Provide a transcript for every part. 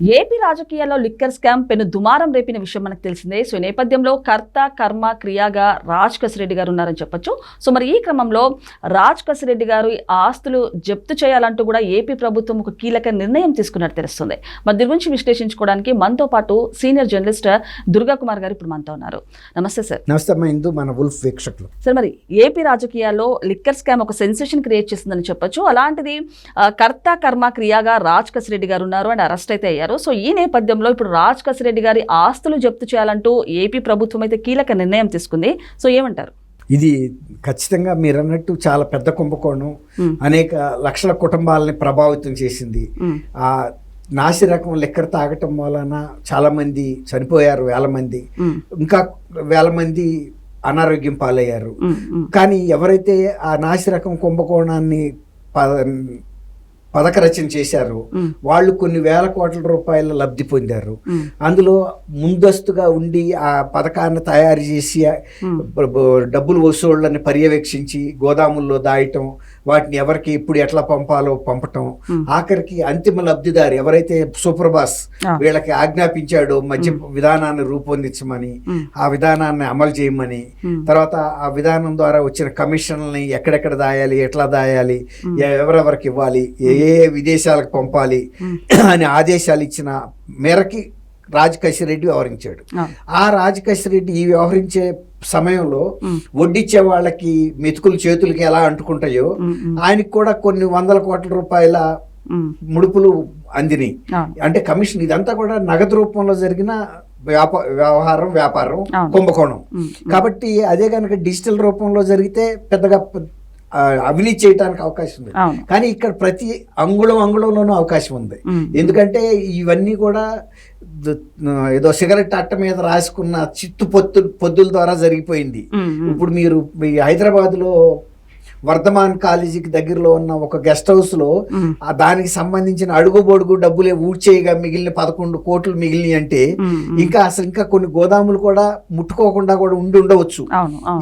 AP రాజకీయాల్లో liquor scam పెను దుమారం రేపిన విషయం మనకు తెలిసిందే. సో ఈ నేపథ్యంలో కర్త కర్మ క్రియాగా రాజ్ కసిరెడ్డి గారు ఉన్నారని చెప్పొచ్చు. సో మరి ఈ క్రమంలో రాజ్ కసిరెడ్డి గారు ఆస్తులు జప్తు చేయాలంటూ కూడా ఏపీ ప్రభుత్వం ఒక కీలక నిర్ణయం తీసుకున్నట్టు తెలుస్తుంది. మరి దీని గురించి విశ్లేషించుకోవడానికి మనతో పాటు సీనియర్ జర్నలిస్ట్ దుర్గా కుమార్ గారు ఇప్పుడు మనతో ఉన్నారు. నమస్తే సార్. నమస్తే ఇందు మన ఉల్ఫ్ వీక్షకులు. సార్ మరి ఏపీ రాజకీయాల్లో లిక్కర్ స్కామ్ ఒక సెన్సేషన్ క్రియేట్ చేసిందని చెప్పొచ్చు. అలాంటిది కర్త కర్మ క్రియాగా రాజ్ కసిరెడ్డి గారు ఉన్నారు అండ్ అరెస్ట్ అయితే అయ్యారు. సో ఈ నేపథ్యంలో ఇప్పుడు రాజ్ కసిరెడ్డి గారి ఆస్తులు జప్తు చేయాలంటూ ఏపీ ప్రభుత్వం అయితే కీలక నిర్ణయం తీసుకుంది సో ఏమంటారు ఇది ఖచ్చితంగా మీరు అన్నట్టు చాలా పెద్ద కుంభకోణం. అనేక లక్షల కుటుంబాలని ప్రభావితం చేసింది. ఆ నాసి రకం లెక్కర తాగటం వలన చాలా మంది చనిపోయారు వేల మంది. ఇంకా వేల మంది అనారోగ్యం పాలయ్యారు. కానీ ఎవరైతే ఆ నాసి రకం కుంభకోణాన్ని ప పథకరచన చేశారో. వాళ్ళు కొన్ని వేల కోట్ల రూపాయల లబ్ధి పొందారు. అందులో ముందస్తుగా ఉండి ఆ పథకాన్ని తయారు చేసి డబ్బులు వసూళ్ళని పర్యవేక్షించి గోదాముల్లో దాయటం వాటిని ఎవరికి ఇప్పుడు ఎట్లా పంపాలో పంపటం. ఆఖరికి అంతిమ లబ్ధిదారు ఎవరైతే సూపర్ బాస్ ఆ. వీళ్ళకి ఆజ్ఞాపించాడో మధ్య విధానాన్ని రూపొందించమని. ఆ విధానాన్ని అమలు చేయమని. తర్వాత ఆ విధానం ద్వారా వచ్చిన కమిషన్లని ఎక్కడెక్కడ దాయాలి ఎట్లా దాయాలి ఎవరెవరికి ఇవ్వాలి ఏ ఏ విదేశాలకు పంపాలి మ్మ్. అని ఆదేశాలు ఇచ్చిన మేరకి రాజకశిరెడ్డి వ్యవహరించాడు ఆ. ఆ రాజకశిరెడ్డి ఈ వ్యవహరించే సమయంలో మ్మ్. వడ్డిచ్చే వాళ్ళకి మెతుకులు చేతులకి ఎలా అంటుకుంటాయో. మ్మ్. ఆయనకి కూడా కొన్ని వందల కోట్ల రూపాయల. ముడుపులు అందినాయి. అంటే కమిషన్ ఇదంతా కూడా నగదు రూపంలో జరిగిన వ్యాప వ్యవహారం వ్యాపారం. కుంభకోణం. కాబట్టి అదే కనుక డిజిటల్ రూపంలో జరిగితే పెద్దగా అవినీతి చేయడానికి అవకాశం ఉంది కానీ ఇక్కడ ప్రతి అంగుళం అంగుళంలోనూ అవకాశం ఉంది. ఎందుకంటే ఇవన్నీ కూడా ఏదో సిగరెట్ అట్ట మీద రాసుకున్న చిత్తు పొత్తు పొద్దుల ద్వారా జరిగిపోయింది. ఇప్పుడు మీరు మీ హైదరాబాద్లో వర్ధమాన్ కాలేజీకి దగ్గరలో ఉన్న ఒక గెస్ట్ హౌస్లో మ్మ్. ఆ దానికి సంబంధించిన అడుగు బొడుగు డబ్బులే ఊడ్చేయగా మిగిలిన పదకొండు కోట్లు మిగిలిన అంటే. ఇంకా అసలు ఇంకా కొన్ని గోదాములు కూడా ముట్టుకోకుండా కూడా ఉండి ఉండవచ్చు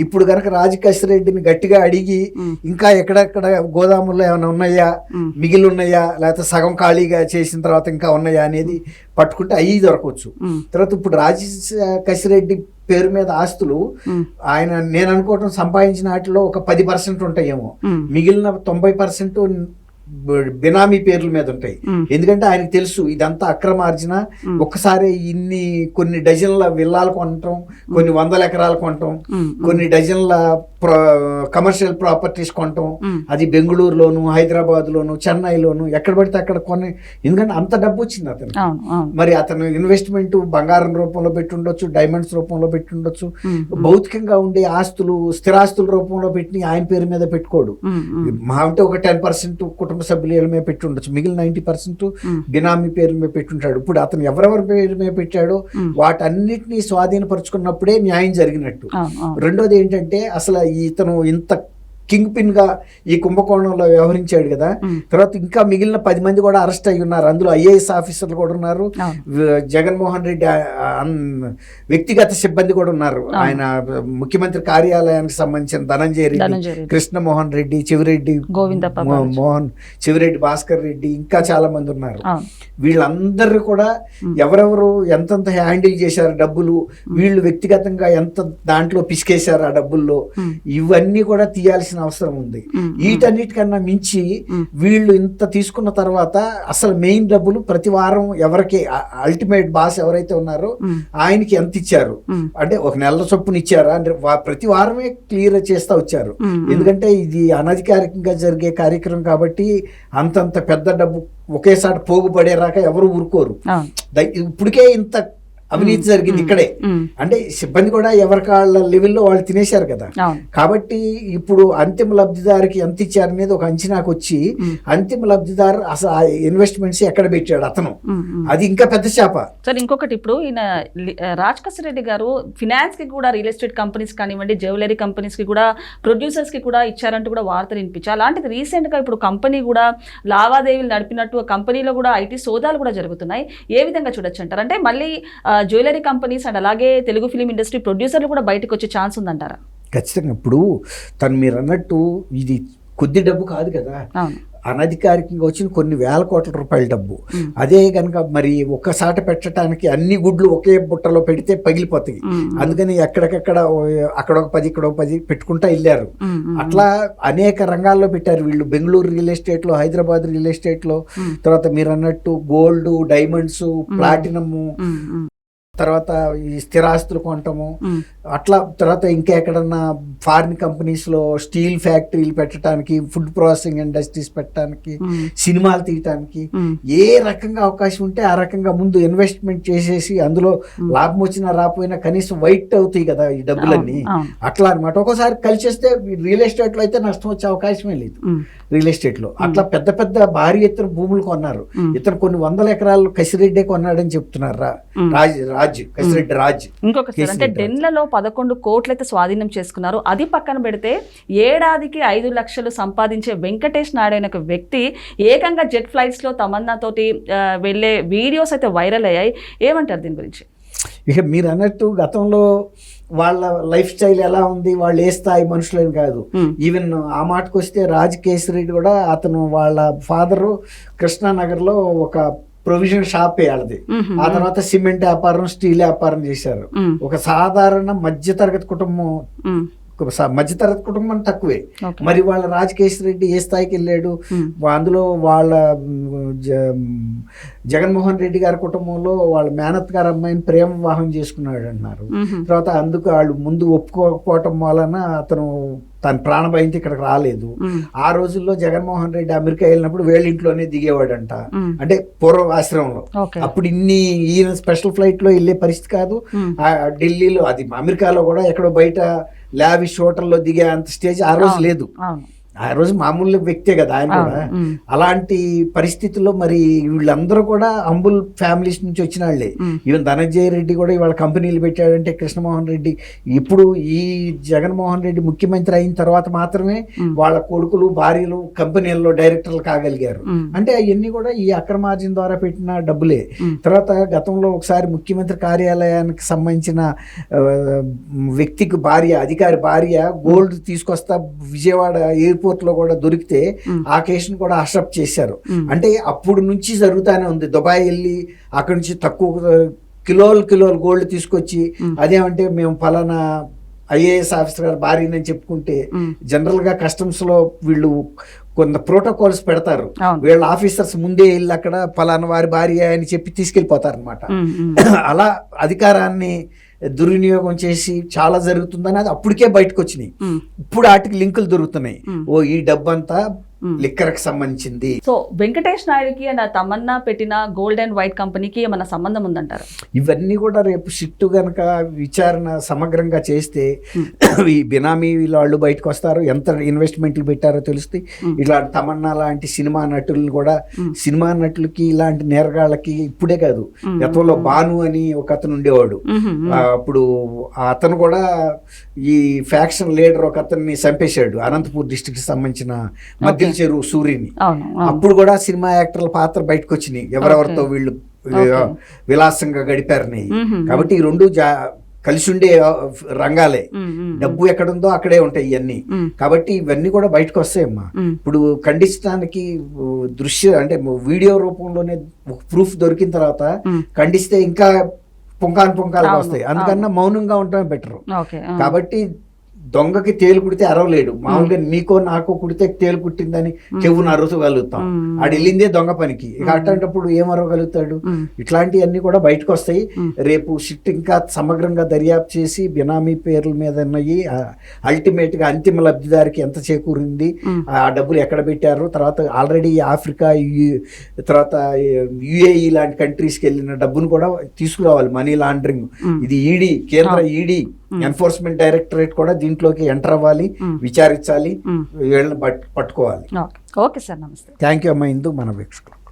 ఇప్పుడు కనుక రాజకేశ్వర రెడ్డిని గట్టిగా అడిగి. ఇంకా ఎక్కడెక్కడ గోదాముల్లో ఏమైనా ఉన్నాయా. మిగిలి ఉన్నాయా లేకపోతే సగం ఖాళీగా చేసిన తర్వాత ఇంకా ఉన్నాయా అనేది పట్టుకుంటే అయ్యి దొరకవచ్చు. తర్వాత ఇప్పుడు రాజకశిరెడ్డి పేరు మీద ఆస్తులు. ఆయన నేను అనుకోవటం సంపాదించిన వాటిలో ఒక పది పర్సెంట్ ఉంటాయేమో. మిగిలిన తొంభై పర్సెంట్ బినామీ పేర్ల మీద ఉంటాయి. ఎందుకంటే ఆయనకు తెలుసు ఇదంతా అక్రమార్జన. ఒక్కసారి ఇన్ని కొన్ని డజన్ల విల్లాలు కొనటం కొన్ని వందల ఎకరాలు కొనటం. కొన్ని డజన్ల కమర్షియల్ ప్రాపర్టీస్ కొనటం. అది బెంగళూరులోను హైదరాబాద్లోను చెన్నైలోను ఎక్కడ పడితే అక్కడ కొన్ని ఎందుకంటే అంత డబ్బు వచ్చింది అతను మరి అతను ఇన్వెస్ట్మెంట్ బంగారం రూపంలో పెట్టి ఉండొచ్చు డైమండ్స్ రూపంలో పెట్టి ఉండొచ్చు మ్మ్. భౌతికంగా ఉండే ఆస్తులు స్థిరాస్తుల రూపంలో పెట్టి ఆయన పేరు మీద పెట్టుకోడు. మా అంటే ఒక టెన్ పర్సెంట్ కుటుంబ సభ్యుల మీద పెట్టి ఉండొచ్చు మిగిలిన నైంటీ పర్సెంట్. బినామీ పేరు మీద పెట్టుంటాడు ఇప్పుడు అతను ఎవరెవరి పేరు మీద పెట్టాడో. వాటన్నిటినీ స్వాధీనపరుచుకున్నప్పుడే న్యాయం జరిగినట్టు రెండోది ఏంటంటే అసలు ఇతను ఇంత కింగ్ పిన్గా ఈ కుంభకోణంలో వ్యవహరించాడు కదా. తర్వాత ఇంకా మిగిలిన పది మంది కూడా అరెస్ట్ అయి ఉన్నారు. అందులో ఐఏఎస్ ఆఫీసర్లు కూడా ఉన్నారు. జగన్మోహన్ రెడ్డి వ్యక్తిగత సిబ్బంది కూడా ఉన్నారు. ఆయన ముఖ్యమంత్రి కార్యాలయానికి సంబంధించిన ధనంజయ రెడ్డి. కృష్ణమోహన్ రెడ్డి చివిరెడ్డి. మోహన్ చివిరెడ్డి భాస్కర్ రెడ్డి ఇంకా చాలా మంది ఉన్నారు. వీళ్ళందరూ కూడా ఎవరెవరు ఎంతెంత హ్యాండిల్ చేశారు డబ్బులు వీళ్ళు వ్యక్తిగతంగా ఎంత దాంట్లో పిసికేశారు ఆ డబ్బుల్లో. ఇవన్నీ కూడా తీయాల్సిన అవసరం ఉంది. వీటన్నిటికన్నా మించి. వీళ్ళు ఇంత తీసుకున్న తర్వాత అసలు మెయిన్ డబ్బులు ప్రతి వారం ఎవరికి అల్టిమేట్ బాస్ ఎవరైతే ఉన్నారో. ఆయనకి ఎంత ఇచ్చారు. అంటే ఒక నెల చొప్పున ఇచ్చారా అంటే ప్రతి వారమే క్లియర్ చేస్తా వచ్చారు. ఎందుకంటే ఇది అనధికారికంగా జరిగే కార్యక్రమం కాబట్టి అంతంత పెద్ద డబ్బు ఒకేసారి పోగు పడేరాక ఎవరు ఊరుకోరు ఇప్పటికే ఇంత అవినీతి జరిగింది ఇక్కడే. అంటే సిబ్బంది కూడా ఎవరి కాళ్ళ లెవెల్లో వాళ్ళు తినేశారు కదా. కాబట్టి ఇప్పుడు అంతిమ లబ్ధిదారికి ఎంత ఇచ్చారనేది ఒక అంచనాకు వచ్చి. అంతిమ లబ్ధిదారు అసలు ఆ ఇన్వెస్ట్మెంట్స్ ఎక్కడ పెట్టాడు అతను. అది ఇంకా పెద్ద చేప. సార్ ఇంకొకటి ఇప్పుడు ఈయన రాజ్ రెడ్డి గారు ఫినాన్స్కి కూడా రియల్ ఎస్టేట్ కంపెనీస్ కానివ్వండి జ్యువెలరీ కంపెనీస్కి కూడా ప్రొడ్యూసర్స్కి కూడా ఇచ్చారంటూ కూడా వార్తలు వినిపించాయి అలాంటిది రీసెంట్గా ఇప్పుడు కంపెనీ కూడా లావాదేవీలు నడిపినట్టు కంపెనీలో కూడా ఐటీ సోదాలు కూడా జరుగుతున్నాయి. ఏ విధంగా చూడొచ్చు అంటారు? అంటే మళ్ళీ జ్యువెలరీ కంపెనీస్ అండ్ అలాగే తెలుగు ఫిలిం ఇండస్ట్రీ ప్రొడ్యూసర్లు కూడా బయటకు వచ్చే ఛాన్స్ ఉందంటారా? ఖచ్చితంగా. ఇప్పుడు తను మీరు అన్నట్టు ఇది కొద్ది డబ్బు కాదు కదా. అనధికారికంగా వచ్చిన కొన్ని వేల కోట్ల రూపాయల డబ్బు. అదే కనుక మరి ఒక్కసాట పెట్టడానికి అన్ని గుడ్లు ఒకే బుట్టలో పెడితే పగిలిపోతాయి. అందుకని ఎక్కడికక్కడ అక్కడ ఒక పది ఇక్కడ ఒక పది పెట్టుకుంటా వెళ్ళారు. అట్లా అనేక రంగాల్లో పెట్టారు వీళ్ళు. బెంగళూరు రియల్ ఎస్టేట్లో హైదరాబాద్ రియల్ ఎస్టేట్లో మ్మ్. తర్వాత మీరు అన్నట్టు గోల్డ్ డైమండ్స్ ప్లాటినము. తర్వాత ఈ స్థిరాస్తులు కొనటము అట్లా తర్వాత ఇంకా ఎక్కడన్నా ఫారిన్ కంపెనీస్లో స్టీల్ ఫ్యాక్టరీలు పెట్టడానికి ఫుడ్ ప్రాసెసింగ్ ఇండస్ట్రీస్ పెట్టడానికి మ్మ్. సినిమాలు తీయటానికి మ్మ్. ఏ రకంగా అవకాశం ఉంటే ఆ రకంగా ముందు ఇన్వెస్ట్మెంట్ చేసేసి అందులో లాభం వచ్చినా రాకపోయినా కనీసం వైట్ అవుతాయి కదా ఈ డబ్బులన్నీ. అట్లా అన్నమాట ఒక్కోసారి కలిసి వస్తే రియల్ ఎస్టేట్లో అయితే నష్టం వచ్చే అవకాశమే లేదు. రియల్ ఎస్టేట్లో అట్లా పెద్ద పెద్ద భారీ ఎత్తున భూములు కొన్నారు. ఇతను కొన్ని వందల ఎకరాలు కసిరెడ్డే కొన్నాడని చెప్తున్నారు. రాజ్ రాజ్ కసిరెడ్డి రాజ్ ఇంకొక అంటే డెన్లలో పదకొండు కోట్లయితే స్వాధీనం చేసుకున్నారు. అది పక్కన పెడితే ఏడాదికి ఐదు లక్షలు సంపాదించే వెంకటేష్ నాయుడు అనే ఒక వ్యక్తి ఏకంగా జెట్ ఫ్లైట్స్లో తమన్నా తోటి ఆ, వెళ్ళే వీడియోస్ అయితే వైరల్ అయ్యాయి. ఏమంటారు దీని గురించి? ఇక మీరు అన్నట్టు గతంలో వాళ్ళ లైఫ్ స్టైల్ ఎలా ఉంది వాళ్ళు ఏ స్థాయి మనుషులని కాదు. ఈవెన్ ఆ మాటకు వస్తే రాజ్ కేసరెడ్డి కూడా అతను వాళ్ళ ఫాదరు కృష్ణానగర్లో ఒక ప్రొవిజన్ షాప్ వాళ్ళది. ఆ తర్వాత సిమెంట్ వ్యాపారం స్టీల్ వ్యాపారం చేశారు. ఒక సాధారణ మధ్యతరగతి కుటుంబం మధ్యతరగతి కుటుంబం తక్కువే. మరి వాళ్ళ రాజకేశ్ రెడ్డి ఏ స్థాయికి వెళ్ళాడు. అందులో వాళ్ళ జగన్మోహన్ రెడ్డి గారి కుటుంబంలో వాళ్ళ మేనత్ గారి అమ్మాయిని ప్రేమ వివాహం చేసుకున్నాడు అన్నారు. తర్వాత అందుకు వాళ్ళు ముందు ఒప్పుకోకపోవటం వలన అతను తన ప్రాణభయంతో ఇక్కడికి రాలేదు. ఆ రోజుల్లో జగన్మోహన్ రెడ్డి అమెరికా వెళ్ళినప్పుడు వేళ్ళ ఇంట్లోనే దిగేవాడంట. అంటే పూర్వ ఆశ్రమంలో అప్పుడు ఇన్ని ఈయన స్పెషల్ ఫ్లైట్లో వెళ్ళే పరిస్థితి కాదు ఢిల్లీలో అది అమెరికాలో కూడా ఎక్కడో బయట లావిష్ హోటల్లో దిగే అంత స్టేజ్ ఆ రోజు. లేదు ఆ రోజు మామూలు వ్యక్తే కదా ఆయన కూడా. అలాంటి పరిస్థితుల్లో మరి వీళ్ళందరూ కూడా అంబుల్ ఫ్యామిలీస్ నుంచి వచ్చిన వాళ్ళే. ఈవెన్ ధనంజయ రెడ్డి కూడా ఇవాళ కంపెనీలు పెట్టాడంటే కృష్ణమోహన్ రెడ్డి ఇప్పుడు ఈ జగన్మోహన్ రెడ్డి ముఖ్యమంత్రి అయిన తర్వాత మాత్రమే. వాళ్ళ కొడుకులు భార్యలు కంపెనీల్లో డైరెక్టర్లు కాగలిగారు. అంటే అవన్నీ కూడా ఈ అక్రమార్జన ద్వారా పెట్టిన డబ్బులే. తర్వాత గతంలో ఒకసారి ముఖ్యమంత్రి కార్యాలయానికి సంబంధించిన వ్యక్తికి భార్య అధికారి భార్య గోల్డ్ తీసుకొస్తా విజయవాడ ఎయిర్పోర్ట్ లో కూడా దొరికితే. ఆ కేసును కూడా అసెప్ట్ చేశారు. అంటే అప్పుడు నుంచి జరుగుతానే ఉంది దుబాయ్ వెళ్ళి అక్కడి నుంచి తక్కువ కిలోలు కిలోలు గోల్డ్ తీసుకొచ్చి. అదేమంటే మేము ఫలానా ఐఏఎస్ ఆఫీసర్ గారు భార్యనని చెప్పుకుంటే. జనరల్గా కస్టమ్స్లో వీళ్ళు కొంత ప్రోటోకాల్స్ పెడతారు వీళ్ళ ఆఫీసర్స్ ముందే వెళ్ళి అక్కడ ఫలానా వారి భార్య అని చెప్పి తీసుకెళ్ళిపోతారు అనమాట. అలా అధికారాన్ని దుర్వినియోగం చేసి చాలా జరుగుతుందని అది అప్పటికే బయటకు వచ్చినాయి. ఇప్పుడు వాటికి లింకులు దొరుకుతున్నాయి. ఓ ఈ డబ్బంతా మ్మ్. లిక్కర్కి సంబంధించింది. సో వెంకటేష్ నాయుడుకి అండ్ ఆ తమన్నా పెట్టిన గోల్డ్ అండ్ వైట్ కంపెనీకి ఏమైనా సంబంధం ఉందంటారు? ఇవన్నీ కూడా రేపు షిఫ్ట్ గనక విచారణ సమగ్రంగా చేస్తే ఈ బినామీ వాళ్ళు బయటకు వస్తారు. ఎంత ఇన్వెస్ట్మెంట్లు పెట్టారో Hmm. ఇలాంటి తమన్నా లాంటి సినిమా నటులను కూడా. సినిమా నటులకి ఇలాంటి నేరగాళ్ళకి ఇప్పుడే కాదు. గతంలో బాను అని ఒక అతను ఉండేవాడు. అప్పుడు అతను కూడా ఈ ఫ్యాక్షన్ లీడర్ ఒక అతన్ని చంపేశాడు. అనంతపూర్ డిస్ట్రిక్ట్ సంబంధించిన మధ్యల చెరువు సూర్యుని. అప్పుడు కూడా సినిమా యాక్టర్ల పాత్ర బయటకు వచ్చినాయి ఎవరెవరితో. వీళ్ళు. విలాసంగా గడిపారని. కాబట్టి ఈ రెండు కలిసి ఉండే రంగాలే. డబ్బు ఎక్కడుందో అక్కడే ఉంటాయి ఇవన్నీ. కాబట్టి ఇవన్నీ కూడా బయటకు వస్తాయమ్మా మ్మ్. ఇప్పుడు ఖండించడానికి దృశ్య అంటే వీడియో రూపంలోనే ఒక ప్రూఫ్ దొరికిన తర్వాత. ఖండిస్తే ఇంకా పుంకాను పుంకాలుగా వస్తాయి అందుకన్నా మౌనంగా ఉండటమే బెటర్. కాబట్టి దొంగకి తేలు కుడితే అరవలేడు మామూలుగా నీకో నాకో కుడితే తేలు కుట్టిందని చెవును అరుచగలుగుతాం మ్మ్. ఆడు వెళ్ళిందే దొంగ పనికి. ఇక అట్లాంటప్పుడు ఏం అరవగలుగుతాడు. ఇట్లాంటివన్నీ కూడా బయటకు వస్తాయి. రేపు షిఫ్ట్ ఇంకా సమగ్రంగా దర్యాప్తు చేసి బినామీ పేర్ల మీద ఉన్నాయి. అల్టిమేట్గా అంతిమ లబ్ధిదారికి ఎంత చేకూరింది. ఆ డబ్బులు ఎక్కడ పెట్టారు? తర్వాత ఆల్రెడీ ఆఫ్రికా తర్వాత యుఏఈ లాంటి కంట్రీస్కి వెళ్ళిన డబ్బును కూడా తీసుకురావాలి. Money laundering. ఇది ఈడీ కేంద్ర ఈడీ. ఎన్ఫోర్స్మెంట్ డైరెక్టరేట్ కూడా దీంట్లోకి ఎంటర్ అవ్వాలి మ్మ్. విచారించాలి మ్మ్. వీళ్ళని పట్- పట్టుకోవాలి. ఓకే సార్ నమస్తే. థ్యాంక్ యూ అమ్మా. ఇందు మన వీక్షకులు.